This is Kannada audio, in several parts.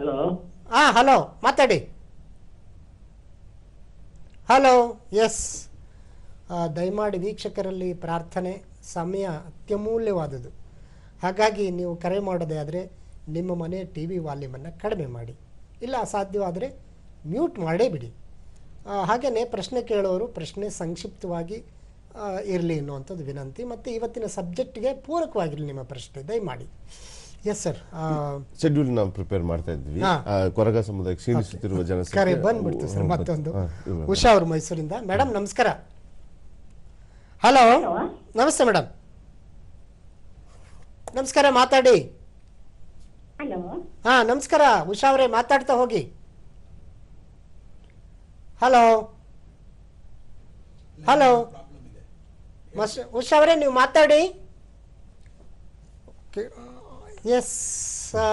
ಹಲೋ ಹಲೋ, ಮಾತಾಡಿ. ಹಲೋ ಎಸ್ ದಯಮಾಡಿ ವೀಕ್ಷಕರಲ್ಲಿ ಪ್ರಾರ್ಥನೆ, ಸಮಯ ಅತ್ಯಮೂಲ್ಯವಾದದ್ದು. ಹಾಗಾಗಿ ನೀವು ಕರೆ ಮಾಡೋದೇ ಆದರೆ ನಿಮ್ಮ ಮನೆ ಟಿ ವಿ ವಾಲ್ಯೂಮನ್ನು ಕಡಿಮೆ ಮಾಡಿ. ಇಲ್ಲ, ಅಸಾಧ್ಯವಾದರೆ ಮ್ಯೂಟ್ ಮಾಡೇ ಬಿಡಿ. ಹಾಗೆಯೇ ಪ್ರಶ್ನೆ ಕೇಳೋರು ಪ್ರಶ್ನೆ ಸಂಕ್ಷಿಪ್ತವಾಗಿ ಇರಲಿ ಅನ್ನುವಂಥದ್ದು ವಿನಂತಿ. ಮತ್ತು ಇವತ್ತಿನ ಸಬ್ಜೆಕ್ಟ್ಗೆ ಪೂರಕವಾಗಿರಲಿ ನಿಮ್ಮ ಪ್ರಶ್ನೆ, ದಯಮಾಡಿ. ಎಸ್ ಸರ್ ಶೆಡ್ಯೂಲ್ ನಾವು ಪ್ರಿಪೇರ್ ಮಾಡ್ತಾ ಇದ್ವಿ. ಹಾ. ಆ, ಕೊರಗ ಜನ ಕರೆ ಬಂದ್ಬಿಡ್ತು ಸರ್ ಮತ್ತೊಂದು. ಉಷಾ ಅವರು ಮೈಸೂರಿಂದ. ಮೇಡಮ್ ನಮಸ್ಕಾರ. ಹಲೋ ನಮಸ್ತೆ ಮೇಡಮ್. ನಮಸ್ಕಾರ ಮಾತಾಡಿ. ಹಾ ನಮಸ್ಕಾರ. ಉಷಾ ಅವರೇ ಮಾತಾಡ್ತಾ ಹೋಗಿ. ಹಲೋ ಹಲೋ ಉಷಾ ಅವರೇ ನೀವು ಮಾತಾಡಿ. ಎಸ್ ಆ,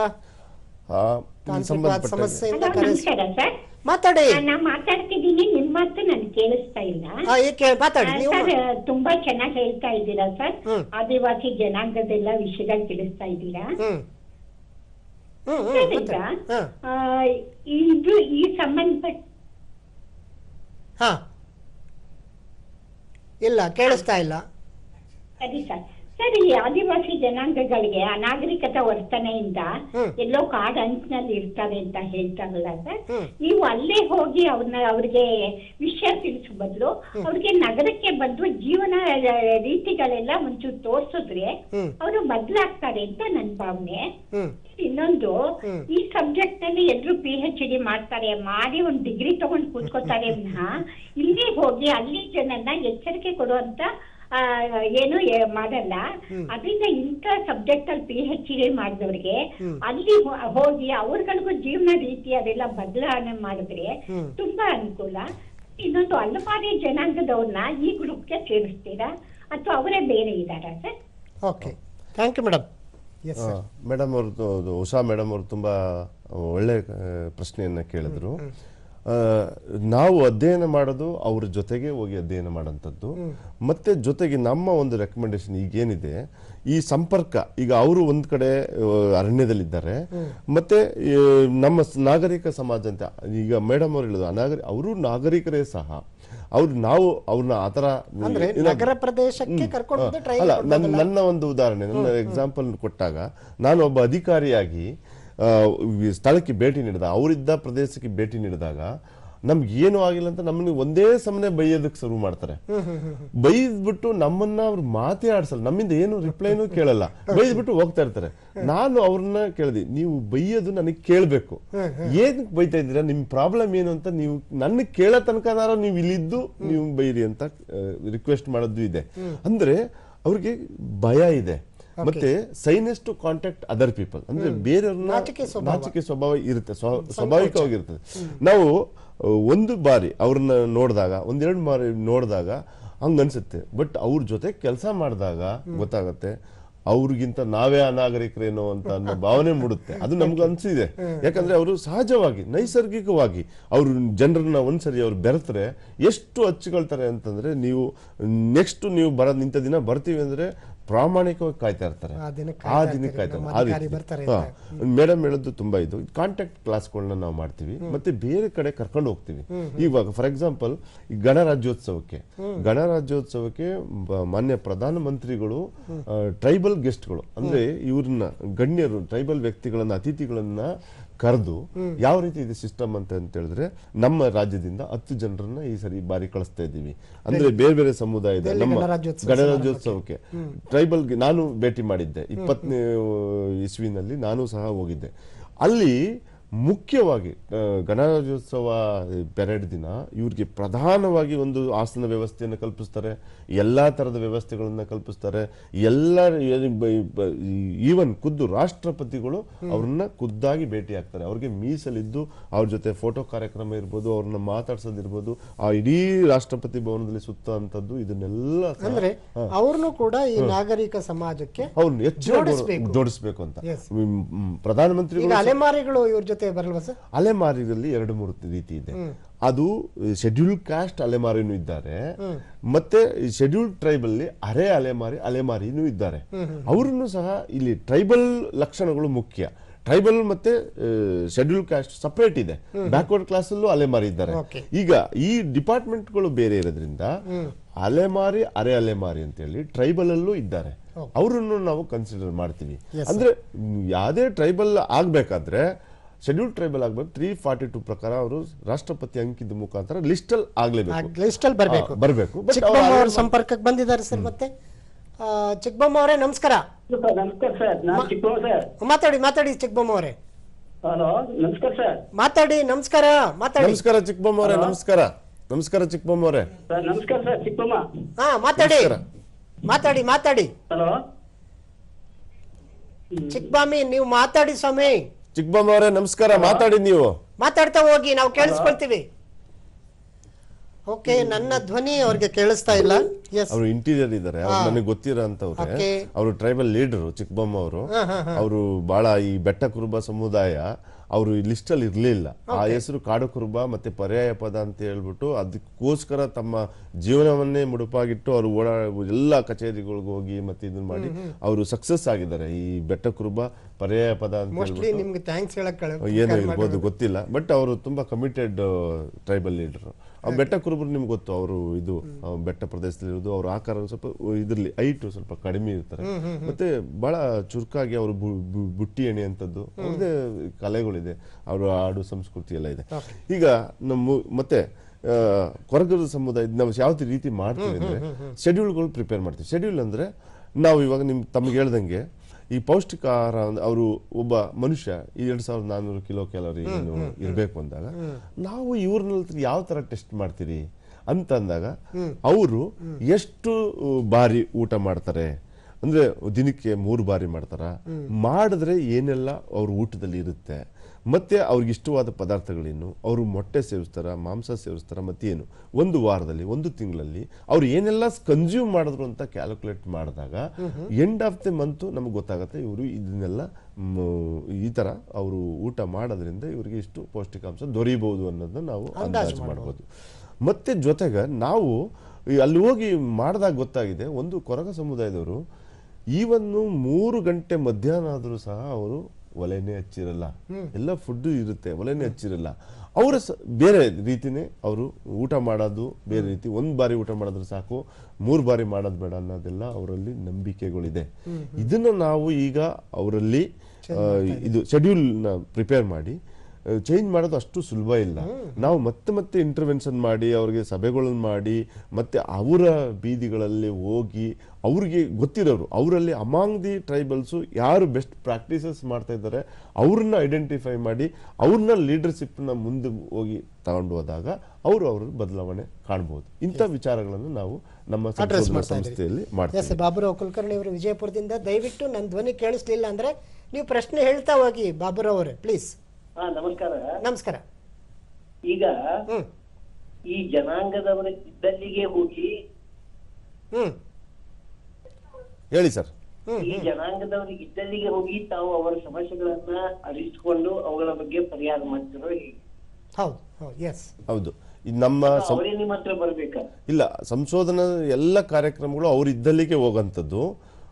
ಸಂಬಂಧಪಟ್ಟ ಸಮಸ್ಯೆಯಿಂದ ಕರೆ ಸರ್. ಮಾತಾಡಿ. ನಾ ಮಾತಾಡ್ತಿದ್ದೀನಿ ನಿಮ್ಮ ಮಾತು ನನ್ಗೆ ಕೇಳಿಸ್ತಾ ಇಲ್ಲ. ಮಾತಾಡಿ ಸರ್ ತುಂಬಾ ಚೆನ್ನಾಗಿ ಹೇಳ್ತಾ ಇದ್ದೀರಾ ಸರ್. ಆದಿವಾಸಿ ಜನಾಂಗದೆಲ್ಲ ವಿಷಯಗಳು ತಿಳಿಸ್ತಾ ಇದ್ದೀರಾ? ಇದು ಈ ಸಂಬಂಧಪಟ್ಟ ಹಾ. ಇಲ್ಲ ಕೇಳಿಸ್ತಾ ಇಲ್ಲ. ಸರಿ ಸರ್. ಸರ್ ಆದಿವಾಸಿ ಜನಾಂಗಗಳಿಗೆ ಅನಾಗರಿಕತ ವರ್ತನೆಯಿಂದ. ಎಲ್ಲೋ ಕಾಡ್ ಅಂಚಿನಲ್ಲಿ ಇರ್ತಾರೆ ಅಂತ ಹೇಳ್ತಾರಲ್ಲ ಸರ್ ನೀವು ಅಲ್ಲೇ ಹೋಗಿ ಅವ್ರನ್ನ ಅವ್ರಿಗೆ ವಿಷಯ ತಿಳಿಸೋ ಬದಲು ಅವ್ರಿಗೆ ನಗರಕ್ಕೆ ಬಂದು ಜೀವನ ರೀತಿಗಳೆಲ್ಲ ಒಂಚೂರು ತೋರ್ಸಿದ್ರೆ. ಅವರು ಬದಲಾಗ್ತಾರೆ ಅಂತ ನನ್ನ ಭಾವನೆ. ಇನ್ನೊಂದು ಈ ಸಬ್ಜೆಕ್ಟ್ನಲ್ಲಿ ಎಲ್ರು ಪಿ ಹೆಚ್ ಡಿ ಮಾಡ್ತಾರೆ ಮಾಡಿ ಒಂದ್ ಡಿಗ್ರಿ ತಗೊಂಡ್ ಕೂತ್ಕೋತಾರೆ ವಿನಃ ಇಲ್ಲಿ ಹೋಗಿ ಅಲ್ಲಿ ಜನನ್ನ ಎಚ್ಚರಿಕೆ ಕೊಡುವಂತ ಏನು ಮಾಡಲ್ಲ. ಅದರಿಂದ ಇಂಥ ಸಬ್ಜೆಕ್ಟ್ ಅಲ್ಲಿ ಪಿ ಹೆಚ್ ಡಿ ಮಾಡಿದವ್ರಿಗೆ ಅಲ್ಲಿ ಹೋಗಿ ಅವ್ರಗಳಿಗೂ ಜೀವನ ರೀತಿ ಅದೆಲ್ಲ ಬದಲಾವಣೆ ಮಾಡಿದ್ರೆ. ತುಂಬಾ ಅನುಕೂಲ. ಇನ್ನೊಂದು ಅಲ್ಲಮಾರಿ ಜನಾಂಗದವ್ರನ್ನ ಈ ಗ್ರೂಪ್ಗೆ ಸೇರಿಸ್ತೀರಾ? ಅಥವಾ ಅವರೇ ಬೇರೆ ಇದ್ದಾರಾ sir? Okay thank you madam yes sir madam ಅವ್ರದ್ದು ಅದು ಉಷಾ ಮೇಡಮ್ ಅವರು ತುಂಬಾ ಒಳ್ಳೆ ಪ್ರಶ್ನೆಯನ್ನ ಕೇಳಿದ್ರು. ನಾವು ಅಧ್ಯಯನ ಮಾಡೋದು ಅವ್ರ ಜೊತೆಗೆ ಹೋಗಿ ಅಧ್ಯಯನ ಮಾಡೋಂಥದ್ದು. ಮತ್ತೆ ಜೊತೆಗೆ ನಮ್ಮ ಒಂದು ರೆಕಮೆಂಡೇಶನ್ ಈಗೇನಿದೆ ಈ ಸಂಪರ್ಕ ಈಗ ಅವರು ಒಂದ್ ಕಡೆ ಆ, ಅರಣ್ಯದಲ್ಲಿದ್ದಾರೆ. ಮತ್ತೆ ನಮ್ಮ ನಾಗರಿಕ ಸಮಾಜ ಅಂತ ಈಗ ಮೇಡಮ್ ಅವ್ರು ಹೇಳೋದು ಅನಾಗರಿ ಅವರು ನಾಗರಿಕರೇ ಸಹ. ಅವ್ರು ನಾವು ಅವ್ರನ್ನ ಆತರ ಥರ ನಗರ ಪ್ರದೇಶಕ್ಕೆ ಕರ್ಕೊಂಡು ಹೋದ್ರೆ ಟ್ರೈನ್ ಅಲ್ಲ ನನ್ನ ನನ್ನ ಒಂದು ಉದಾಹರಣೆ ನನ್ನ ಎಕ್ಸಾಂಪಲ್ ಕೊಟ್ಟಾಗ ನಾನು ಒಬ್ಬ ಅಧಿಕಾರಿಯಾಗಿ ಆ, ಸ್ಥಳಕ್ಕೆ ಭೇಟಿ ನೀಡಿದಾಗ ಅವರಿದ್ದ ಪ್ರದೇಶಕ್ಕೆ ಭೇಟಿ ನೀಡಿದಾಗ ನಮ್ಗೆ ಏನು ಆಗಿಲ್ಲ ಅಂತ ನಮ್ಮನ್ನ ಒಂದೇ ಸಮನೆ ಬೈಯೋದಕ್ಕೆ ಶುರು ಮಾಡ್ತಾರೆ. ಬೈದ್ಬಿಟ್ಟು ನಮ್ಮನ್ನ ಅವ್ರು ಮಾತೇ ಆಡ್ಸಲ್ಲ, ನಮ್ಮಿಂದ ಏನು ರಿಪ್ಲೈನು ಕೇಳಲ್ಲ. ಬೈದ್ಬಿಟ್ಟು ಹೋಗ್ತಾ ಇರ್ತಾರೆ. ನಾನು ಅವ್ರನ್ನ ಕೇಳಿದೆ, ನೀವು ಬೈಯೋದು ನನಗೆ ಕೇಳ್ಬೇಕು. ಏನಕ್ಕೆ ಬೈತಾ ಇದ್ದೀರಾ? ನಿಮ್ ಪ್ರಾಬ್ಲಮ್ ಏನು ಅಂತ ನೀವು, ನನ್ನ ಕೇಳೋ ತನಕನಾರ ನೀವು ಇಲ್ಲಿದ್ದು ನೀವು ಬೈರಿ ಅಂತ ರಿಕ್ವೆಸ್ಟ್ ಮಾಡೋದು ಇದೆ. ಅಂದ್ರೆ ಅವ್ರಿಗೆ ಭಯ ಇದೆ. ಮತ್ತೆ shyness to contact other people ಅಂದ್ರೆ ಬೇರೆಯವ್ರನ್ನ ನಾಚಿಕೆ ಸ್ವಭಾವ. ಇರುತ್ತೆ. ಸ್ವಾಭಾವಿಕವಾಗಿರ್ತದೆ ನಾವು ಒಂದು ಬಾರಿ ಅವ್ರನ್ನ ನೋಡಿದಾಗ ಒಂದೆರಡು ಬಾರಿ ನೋಡಿದಾಗ ಹಂಗ ಅನ್ಸುತ್ತೆ. ಬಟ್ ಅವ್ರ ಜೊತೆ ಕೆಲಸ ಮಾಡಿದಾಗ ಗೊತ್ತಾಗತ್ತೆ ಅವ್ರಿಗಿಂತ ನಾವೇ ಅನಾಗರಿಕರೇನೋ ಅಂತ ಅನ್ನೋ ಭಾವನೆ ಮೂಡುತ್ತೆ. ಅದು ನಮ್ಗೆ ಅನ್ಸಿದೆ. ಯಾಕಂದ್ರೆ ಅವರು ಸಹಜವಾಗಿ ನೈಸರ್ಗಿಕವಾಗಿ ಅವರು ಜನರನ್ನ ಒಂದ್ಸರಿ ಅವ್ರು ಬೆರೆತ್ರೆ ಎಷ್ಟು ಹಚ್ಕೊಳ್ತಾರೆ ಅಂತಂದ್ರೆ ನೀವು ನೆಕ್ಸ್ಟ್ ನೀವು ಬರ ನಿಂತ ದಿನ ಬರ್ತೀವಿ ಅಂದ್ರೆ ಪ್ರಾಮಾಣಿಕವಾಗಿ ಕಾಯ್ತಾ ಇರ್ತಾರೆ. ಆ ದಿನಕ್ಕೆ ಕಾಯ್ತಾ ಮೇಡಮ್ ಹೇಳೋದು ತುಂಬಾ ಇದು. ಕಾಂಟ್ಯಾಕ್ಟ್ ಕ್ಲಾಸ್ಗಳನ್ನ ನಾವು ಮಾಡ್ತೀವಿ. ಮತ್ತೆ ಬೇರೆ ಕಡೆ ಕರ್ಕೊಂಡು ಹೋಗ್ತೀವಿ. ಇವಾಗ ಫಾರ್ ಎಕ್ಸಾಂಪಲ್ ಈ ಗಣರಾಜ್ಯೋತ್ಸವಕ್ಕೆ. ಗಣರಾಜ್ಯೋತ್ಸವಕ್ಕೆ ಮಾನ್ಯ ಪ್ರಧಾನ ಮಂತ್ರಿಗಳು ಟ್ರೈಬಲ್ ಗೆಸ್ಟ್ಗಳು ಅಂದ್ರೆ ಇವ್ರನ್ನ ಗಣ್ಯರು ಟ್ರೈಬಲ್ ವ್ಯಕ್ತಿಗಳನ್ನ ಅತಿಥಿಗಳನ್ನ ಕರೆದು ಯಾವ ರೀತಿ ಇದೆ ಸಿಸ್ಟಮ್ ಅಂತ ಅಂತ ಹೇಳಿದ್ರೆ ನಮ್ಮ ರಾಜ್ಯದಿಂದ ಹತ್ತು ಜನರನ್ನ ಈ ಸರಿ ಬಾರಿ ಕಳಿಸ್ತಾ ಇದ್ದೀವಿ. ಅಂದ್ರೆ ಬೇರೆ ಬೇರೆ ಸಮುದಾಯದ ಇದೆ. ನಮ್ಮ ಗಣರಾಜ್ಯೋತ್ಸವ ಗಣರಾಜ್ಯೋತ್ಸವಕ್ಕೆ. ಟ್ರೈಬಲ್ಗೆ ನಾನು ಭೇಟಿ ಮಾಡಿದ್ದೆ. ಇಪ್ಪತ್ತನೇ ಇಸ್ವಿನಲ್ಲಿ ನಾನು ಸಹ ಹೋಗಿದ್ದೆ. ಅಲ್ಲಿ ಮುಖ್ಯವಾಗಿ ಗಣರಾಜ್ಯೋತ್ಸವ ಪೆರೇಡ್ ದಿನ ಇವ್ರಿಗೆ ಪ್ರಧಾನವಾಗಿ ಒಂದು ಆಸನ ವ್ಯವಸ್ಥೆಯನ್ನು ಕಲ್ಪಿಸ್ತಾರೆ ಎಲ್ಲಾ ತರದ ವ್ಯವಸ್ಥೆಗಳನ್ನು ಕಲ್ಪಿಸ್ತಾರೆ ಎಲ್ಲ ಈವನ್ ಖುದ್ದು ರಾಷ್ಟ್ರಪತಿಗಳು ಅವ್ರನ್ನ ಖುದ್ದಾಗಿ ಭೇಟಿ ಆಗ್ತಾರೆ. ಅವ್ರಿಗೆ ಮೀಸಲಿದ್ದು ಅವ್ರ ಜೊತೆ ಫೋಟೋ ಕಾರ್ಯಕ್ರಮ ಇರ್ಬೋದು ಅವ್ರನ್ನ ಮಾತಾಡ್ಸೋದಿರ್ಬೋದು ಆ ಇಡೀ ರಾಷ್ಟ್ರಪತಿ ಭವನದಲ್ಲಿ ಸುತ್ತ ಅಂತದ್ದು ಇದನ್ನೆಲ್ಲ ಅಂದ್ರೆ ಅವ್ರನ್ನು ಕೂಡ ಈ ನಾಗರಿಕ ಸಮಾಜಕ್ಕೆ ಅವ್ರನ್ನ ಹೆಚ್ಚು ಜೋಡಿಸ್ಬೇಕು. ಅಂತ. ಪ್ರಧಾನಮಂತ್ರಿಗಳು ಅಲೆಮಾರಿಗಳು ಇವ್ರ ಜೊತೆ ಬರಲ್ವಾ ಸರ್? ಅಲೆಮಾರಿನಲ್ಲಿ ಎರಡು ಮೂರು ರೀತಿ ಇದೆ. ಅದು ಶೆಡ್ಯೂಲ್ ಕಾಸ್ಟ್ ಅಲೆಮಾರಿನೂ ಇದ್ದಾರೆ. ಮತ್ತೆ ಶೆಡ್ಯೂಲ್ ಟ್ರೈಬ್ ಅಲ್ಲಿ ಅರೆ ಅಲೆಮಾರಿ ಅಲೆಮಾರಿನೂ ಇದ್ದಾರೆ. ಅವರನ್ನು ಸಹ ಇಲ್ಲಿ ಟ್ರೈಬಲ್ ಲಕ್ಷಣಗಳು ಮುಖ್ಯ. ಟ್ರೈಬಲ್ ಮತ್ತೆ ಶೆಡ್ಯೂಲ್ ಕಾಸ್ಟ್ ಸಪರೇಟ್ ಇದೆ. ಬ್ಯಾಕ್ವರ್ಡ್ ಕ್ಲಾಸ್ ಅಲ್ಲೂ ಅಲೆಮಾರಿ ಇದ್ದಾರೆ. ಈಗ ಈ ಡಿಪಾರ್ಟ್ಮೆಂಟ್ಗಳು ಬೇರೆ ಇರೋದ್ರಿಂದ ಅಲೆಮಾರಿ ಅರೆ ಅಲೆಮಾರಿ ಅಂತೇಳಿ ಟ್ರೈಬಲ್ ಅಲ್ಲೂ ಇದ್ದಾರೆ ಅವರನ್ನು ನಾವು ಕನ್ಸಿಡರ್ ಮಾಡ್ತೀವಿ. ಅಂದ್ರೆ ಯಾವುದೇ ಟ್ರೈಬಲ್ ಆಗ್ಬೇಕಾದ್ರೆ ಶೆಡ್ಯೂಲ್ ಟ್ರೈಬಲ್ ಆಗಬೇಕು ತ್ರೀ ಫಾರ್ಟಿ ಟು ಪ್ರಕಾರ ಅವರು ರಾಷ್ಟ್ರಪತಿ ಅಂಕಿದ ಮುಖಾಂತರ ಲಿಸ್ಟಲ್ ಅಲ್ಲಿ ಆಗ್ಲೇಬೇಕು. ಲಿಸ್ಟಲ್ ಬರಬೇಕು. ಬರ್ಬೇಕು. ಅವ್ರ ಸಂಪರ್ಕಕ್ಕೆ ಬಂದಿದ್ದಾರೆ ಸರ್ ಮತ್ತೆ? ಆ, ಚಿಕ್ಕಬೊಮ್ಮ ಅವರೇ ನಮಸ್ಕಾರ ಸರ್ ನಮಸ್ಕಾರ ಸರ್. ನಾನು ಚಿಕ್ಕ ಸರ್. ಮಾತಾಡಿ ಮಾತಾಡಿ ಚಿಕ್ಕಬೊಮ್ಮ ಅವರೇ ಹಲೋ ನಮಸ್ಕಾರ ಸರ್. ಮಾತಾಡಿ ನಮಸ್ಕಾರ ಮಾತಾಡಿ. ನಮಸ್ಕಾರ ಚಿಕ್ಕಬೊಮ್ಮ ಅವರೇ ನಮಸ್ಕಾರ. ನಮಸ್ಕಾರ ಚಿಕ್ಕಬೊಮ್ಮ ಅವರೇ ಸರ್ ನಮಸ್ಕಾರ ಸರ್ ಹಾ ಮಾತಾಡಿ. ಮಾತಾಡಿ ಮಾತಾಡಿ. ಹಲೋ. ಚಿಕ್ಕಬಾಮಿ ನೀವು ಮಾತಾಡಿ ಸ್ವಾಮಿ. ಚಿಕ್ಕಬೊಮ್ಮ ಅವರೇ ನಮಸ್ಕಾರ ಮಾತಾಡಿ ನೀವು. ಮಾತಾಡ್ತಾ ಹೋಗಿ ನಾವು ಕೇಳಿಸ್ಕೊಳ್ತೀವಿ. ಓಕೆ ನನ್ನ ಧ್ವನಿ ಅವ್ರಿಗೆ ಕೇಳಿಸ್ತಾ ಇಲ್ಲ. ಅವರು ಇಂಟೀರಿಯರ್ ಇದ್ದಾರೆ. ಅವ್ರು ನನಗೆ ಗೊತ್ತಿರೋ ಅಂತವ್ರೆ. ಅವರು ಟ್ರೈಬಲ್ ಲೀಡರ್ ಚಿಕ್ಕಬೊಮ್ಮ ಅವರು. ಅವರು ಬಹಳ ಈ ಬೆಟ್ಟ ಕುರುಬ ಸಮುದಾಯ ಅವರು ಈ ಲಿಸ್ಟ್ ಅಲ್ಲಿ ಇರ್ಲಿಲ್ಲ. ಆ ಹೆಸರು ಕಾಡು ಕುರುಬ ಮತ್ತೆ ಪರ್ಯಾಯ ಪದ ಅಂತ ಹೇಳ್ಬಿಟ್ಟು ಅದಕ್ಕೋಸ್ಕರ ತಮ್ಮ ಜೀವನವನ್ನೇ ಮುಡುಪಾಗಿಟ್ಟು ಅವರು ಓಡಾ ಎಲ್ಲ ಕಚೇರಿಗಳಿಗೆ ಹೋಗಿ ಮತ್ತೆ ಇದನ್ನ ಮಾಡಿ ಅವರು ಸಕ್ಸಸ್ ಆಗಿದ್ದಾರೆ. ಈ ಬೆಟ್ಟ ಕುರುಬ ಪರ್ಯಾಯ ಪದ ಅಂತ ಏನೋ ಇರ್ಬೋದು ಗೊತ್ತಿಲ್ಲ. ಬಟ್ ಅವರು ತುಂಬಾ ಕಮಿಟೆಡ್ ಟ್ರೈಬಲ್ ಲೀಡರ್ ಅವ್ರು ಬೆಟ್ಟ ಕುರುಬರು ನಿಮ್ಗೆ ಗೊತ್ತು ಅವರು ಇದು ಬೆಟ್ಟ ಪ್ರದೇಶದಲ್ಲಿ ಇರೋದು ಅವ್ರ ಆಕಾರ ಸ್ವಲ್ಪ ಇದ್ರಲ್ಲಿ ಹೈಟ್ ಸ್ವಲ್ಪ ಕಡಿಮೆ ಇರ್ತಾರೆ. ಮತ್ತೆ ಬಹಳ ಚುರುಕಾಗಿ ಅವರು ಬುಟ್ಟಿ ಎಣೆ ಅಂತದ್ದು ಅವ್ರದೇ ಕಲೆಗಳಿದೆ ಅವರ ಹಾಡು ಸಂಸ್ಕೃತಿ ಎಲ್ಲ ಇದೆ. ಈಗ ನಮ್ಮ ಮತ್ತೆ ಕೊರಗದ ಸಮುದಾಯ ನಾವು ಯಾವ ರೀತಿ ಮಾಡ್ತೀವಿ ಅಂದ್ರೆ ಶೆಡ್ಯೂಲ್ಗಳು ಪ್ರಿಪೇರ್ ಮಾಡ್ತೀವಿ. ಶೆಡ್ಯೂಲ್ ಅಂದ್ರೆ ನಾವು ಇವಾಗ ನಿಮ್ ತಮಗೆ ಹೇಳ್ದಂಗೆ ಈ ಪೌಷ್ಟಿಕ ಆಹಾರ ಅವರು ಒಬ್ಬ ಮನುಷ್ಯ ಈ ಎರಡ್ ಸಾವಿರದ ನಾನ್ನೂರು ಕಿಲೋ ಕ್ಯಾಲೋರಿ ಇರಬೇಕು ಅಂದಾಗ ನಾವು ಇವ್ರನ್ನ ಯಾವ ತರ ಟೆಸ್ಟ್ ಮಾಡ್ತೀರಿ? ಅಂತ ಅಂದಾಗ ಅವರು ಎಷ್ಟು ಬಾರಿ ಊಟ ಮಾಡ್ತಾರೆ? ಅಂದ್ರೆ ದಿನಕ್ಕೆ ಮೂರು ಬಾರಿ ಮಾಡ್ತಾರ? ಮಾಡಿದ್ರೆ ಏನೆಲ್ಲ ಅವ್ರ ಊಟದಲ್ಲಿ ಇರುತ್ತೆ? ಮತ್ತೆ ಅವ್ರಿಗೆ ಇಷ್ಟವಾದ ಪದಾರ್ಥಗಳೇನು? ಅವರು ಮೊಟ್ಟೆ ಸೇವಿಸ್ತಾರ? ಮಾಂಸ ಸೇವಿಸ್ತಾರ? ಮತ್ತೇನು? ಒಂದು ವಾರದಲ್ಲಿ ಒಂದು ತಿಂಗಳಲ್ಲಿ ಅವ್ರು ಏನೆಲ್ಲ ಕನ್ಸ್ಯೂಮ್ ಮಾಡಿದ್ರು ಅಂತ ಕ್ಯಾಲ್ಕುಲೇಟ್ ಮಾಡಿದಾಗ ಎಂಡ್ ಆಫ್ ದಿ ಮಂತ್ ನಮಗೆ ಗೊತ್ತಾಗುತ್ತೆ ಇವರು ಇದನ್ನೆಲ್ಲ ಈ ತರ ಅವರು ಊಟ ಮಾಡೋದ್ರಿಂದ ಇವರಿಗೆ ಇಷ್ಟು ಪೌಷ್ಟಿಕಾಂಶ ದೊರೆಯಬಹುದು ಅನ್ನೋದನ್ನ ನಾವು ಅಂದಾಜು ಮಾಡ್ಬೋದು. ಮತ್ತೆ ಜೊತೆಗೆ ನಾವು ಅಲ್ಲಿ ಹೋಗಿ ಮಾಡಿದಾಗ ಗೊತ್ತಾಗಿದೆ ಒಂದು ಕೊರಗ ಸಮುದಾಯದವರು ಈವನ್ನು ಮೂರು ಗಂಟೆ ಮಧ್ಯಾಹ್ನ ಆದರೂ ಸಹ ಅವರು ಒಲೆನೇ ಹಚ್ಚಿರಲ್ಲ. ಎಲ್ಲ ಫುಡ್ ಇರುತ್ತೆ ಒಲೆನೇ ಹಚ್ಚಿರಲ್ಲ. ಅವರ ಬೇರೆ ರೀತಿನೇ ಅವರು ಊಟ ಮಾಡೋದು ಬೇರೆ ರೀತಿ ಒಂದು ಬಾರಿ ಊಟ ಮಾಡಿದ್ರೆ ಸಾಕು ಮೂರು ಬಾರಿ ಮಾಡೋದು ಬೇಡ ಅನ್ನೋದೆಲ್ಲ ಅವರಲ್ಲಿ ನಂಬಿಕೆಗಳಿದೆ. ಇದನ್ನು ನಾವು ಈಗ ಅವರಲ್ಲಿ ಇದು ಶೆಡ್ಯೂಲ್ನ ಪ್ರಿಪೇರ್ ಮಾಡಿ ಚೇಂಜ್ ಮಾಡೋದು ಅಷ್ಟು ಸುಲಭ ಇಲ್ಲ. ನಾವು ಮತ್ತೆ ಮತ್ತೆ ಇಂಟರ್ವೆನ್ಷನ್ ಮಾಡಿ ಅವ್ರಿಗೆ ಸಭೆಗಳನ್ನು ಮಾಡಿ ಮತ್ತೆ ಅವರ ಬೀದಿಗಳಲ್ಲಿ ಹೋಗಿ ಅವ್ರಿಗೆ ಗೊತ್ತಿರೋರು ಅವರಲ್ಲಿ ಅಮಾಂಗ್ ದಿ ಟ್ರೈಬಲ್ಸು ಯಾರು ಬೆಸ್ಟ್ ಪ್ರಾಕ್ಟೀಸಸ್ ಮಾಡ್ತಾ ಇದ್ದಾರೆ ಅವ್ರನ್ನ ಐಡೆಂಟಿಫೈ ಮಾಡಿ ಅವ್ರನ್ನ ಲೀಡರ್ಶಿಪ್ನ ಮುಂದೆ ಹೋಗಿ ತಗೊಂಡು ಹೋದಾಗ ಅವರು ಅವರ ಬದಲಾವಣೆ ಕಾಣ್ಬೋದು. ಇಂಥ ವಿಚಾರಗಳನ್ನು ನಾವು ನಮ್ಮ. ಸಂಸ್ಥೆಯಲ್ಲಿ ಮಾಡ್ತೀವಿ ಬಾಬುರಾವ್ ಕುಲಕರ್ಣಿ ಅವರು ವಿಜಯಪುರದಿಂದ ದಯವಿಟ್ಟು ನನ್ನ ಧ್ವನಿ ಕೇಳಿಸ್ಲಿಲ್ಲ ಅಂದರೆ ನೀವು ಪ್ರಶ್ನೆ ಹೇಳ್ತಾ ಹೋಗಿ ಬಾಬುರಾವ್ ಅವರೇ ಪ್ಲೀಸ್ ನಮಸ್ಕಾರ. ನಮಸ್ಕಾರ. ಈಗ ಈ ಜನಾಂಗದವರ ಇದ್ದಲ್ಲಿಗೆ ಹೋಗಿ ಹ್ಮ್. ಹೇಳಿ ಸರ್. ಈ ಜನಾಂಗದವರಿಗೆ ಇದ್ದಲ್ಲಿಗೆ ಹೋಗಿ ತಾವು ಅವರ ಸಮಸ್ಯೆಗಳನ್ನ ಅರಿತುಕೊಂಡು ಅವುಗಳ ಬಗ್ಗೆ ಪರಿಹಾರ ಮಾಡ್ತಿರೋ ಹೌದು ಹೌದು ಎಸ್ ಹೌದು. ನಮ್ಮ ಇಲ್ಲ ಸಂಶೋಧನಾ ಎಲ್ಲ ಕಾರ್ಯಕ್ರಮಗಳು ಅವ್ರ ಇದ್ದಲ್ಲಿಗೆ ಹೋಗಂಥದ್ದು.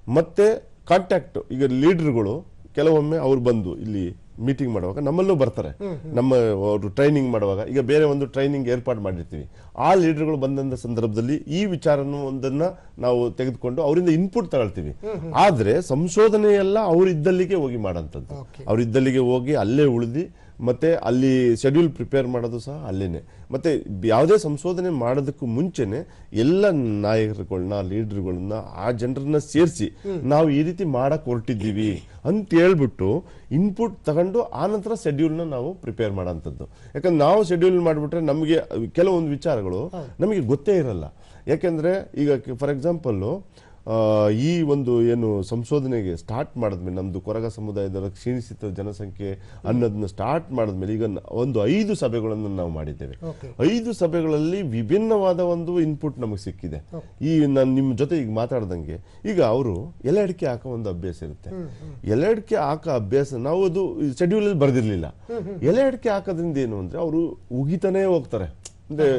ಮತ್ತೆ ಕಾಂಟ್ಯಾಕ್ಟ್ ಈಗ ಲೀಡರ್ಗಳು ಕೆಲವೊಮ್ಮೆ ಅವ್ರು ಬಂದು ಇಲ್ಲಿ ಮೀಟಿಂಗ್ ಮಾಡುವಾಗ ನಮ್ಮಲ್ಲೂ ಬರ್ತಾರೆ. ನಮ್ಮ ಅವರು ಟ್ರೈನಿಂಗ್ ಮಾಡುವಾಗ ಈಗ ಬೇರೆ ಒಂದು ಟ್ರೈನಿಂಗ್ ಏರ್ಪಾಡು ಮಾಡಿರ್ತೀವಿ. ಆ ಲೀಡರ್ಗಳು ಬಂದಂತ ಸಂದರ್ಭದಲ್ಲಿ ಈ ವಿಚಾರನೂ ಒಂದನ್ನ ನಾವು ತೆಗೆದುಕೊಂಡು ಅವರಿಂದ ಇನ್ಪುಟ್ ತಗೊಳ್ತೀವಿ. ಆದ್ರೆ ಸಂಶೋಧನೆ ಎಲ್ಲ ಅವರಿದ್ದಲ್ಲಿಗೆ ಹೋಗಿ ಮಾಡೋಂಥದ್ದು ಅವರಿದ್ದಲ್ಲಿಗೆ ಇದ್ದಲ್ಲಿಗೆ ಹೋಗಿ ಅಲ್ಲೇ ಉಳಿದು ಮತ್ತೆ ಅಲ್ಲಿ ಶೆಡ್ಯೂಲ್ ಪ್ರಿಪೇರ್ ಮಾಡೋದು ಸಹ ಅಲ್ಲೇ ಮತ್ತೆ ಯಾವುದೇ ಸಂಶೋಧನೆ ಮಾಡೋದಕ್ಕೂ ಮುಂಚೆನೆ ಎಲ್ಲ ನಾಯಕರುಗಳನ್ನ ಲೀಡರ್ಗಳನ್ನ ಆ ಜನರನ್ನ ಸೇರಿಸಿ ನಾವು ಈ ರೀತಿ ಮಾಡಕ್ಕೆ ಹೊರಟಿದ್ದೀವಿ ಅಂತ ಹೇಳ್ಬಿಟ್ಟು ಇನ್ಪುಟ್ ತಗೊಂಡು ಆ ನಂತರ ಶೆಡ್ಯೂಲ್ನ ನಾವು ಪ್ರಿಪೇರ್ ಮಾಡೋಂಥದ್ದು. ಯಾಕಂದ್ರೆ ನಾವು ಶೆಡ್ಯೂಲ್ ಮಾಡಿಬಿಟ್ರೆ ನಮಗೆ ಕೆಲವೊಂದು ವಿಚಾರಗಳು ನಮಗೆ ಗೊತ್ತೇ ಇರಲ್ಲ. ಯಾಕೆಂದ್ರೆ ಈಗ ಫಾರ್ ಎಕ್ಸಾಂಪಲ್ಲು ಈ ಒಂದು ಏನು ಸಂಶೋಧನೆಗೆ ಸ್ಟಾರ್ಟ್ ಮಾಡಿದ್ಮೇಲೆ ನಮ್ದು ಕೊರಗ ಸಮುದಾಯದ ಕ್ಷೀಣಿಸಿದ ಜನಸಂಖ್ಯೆ ಅನ್ನೋದನ್ನ ಸ್ಟಾರ್ಟ್ ಮಾಡಿದ್ಮೇಲೆ ಈಗ ಒಂದು ಐದು ಸಭೆಗಳನ್ನು ನಾವು ಮಾಡಿದ್ದೇವೆ. ಐದು ಸಭೆಗಳಲ್ಲಿ ವಿಭಿನ್ನವಾದ ಒಂದು ಇನ್ಪುಟ್ ನಮಗೆ ಸಿಕ್ಕಿದೆ. ಈ ನಾನು ನಿಮ್ಮ ಜೊತೆ ಈಗ ಮಾತಾಡ್ದಂಗೆ ಈಗ ಅವರು ಎಲೆ ಅಡಿಕೆ ಹಾಕೋ ಒಂದು ಅಭ್ಯಾಸ ಇರುತ್ತೆ. ಎಲೆ ಅಡಿಕೆ ಹಾಕೋ ಅಭ್ಯಾಸ ನಾವು ಅದು ಶೆಡ್ಯೂಲ್ ಅಲ್ಲಿ ಬರ್ದಿರ್ಲಿಲ್ಲ. ಎಲೆ ಅಡಿಕೆ ಹಾಕೋದ್ರಿಂದ ಏನು ಅಂದ್ರೆ ಅವರು ಉಗಿತಾನೇ ಹೋಗ್ತಾರೆ. ಅಂದ್ರೆ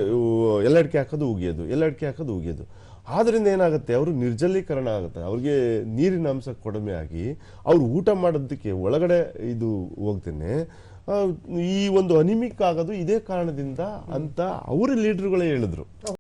ಎಲೆ ಅಡಿಕೆ ಹಾಕೋದು ಉಗಿಯೋದು ಎಲೆ ಅಡಿಕೆ ಹಾಕೋದು ಉಗಿಯೋದು. ಆದ್ರಿಂದ ಏನಾಗುತ್ತೆ? ಅವರು ನಿರ್ಜಲೀಕರಣ ಆಗುತ್ತೆ. ಅವ್ರಿಗೆ ನೀರಿನ ಅಂಶ ಕಡಿಮೆ ಆಗಿ ಅವ್ರು ಊಟ ಮಾಡೋದಕ್ಕೆ ಒಳಗಡೆ ಇದು ಹೋಗ್ತೇನೆ. ಈ ಒಂದು ಅನಿಮಿಕ್ ಆಗೋದು ಇದೇ ಕಾರಣದಿಂದ ಅಂತ ಅವರ ಲೀಡರ್ಗಳೇ ಹೇಳಿದ್ರು.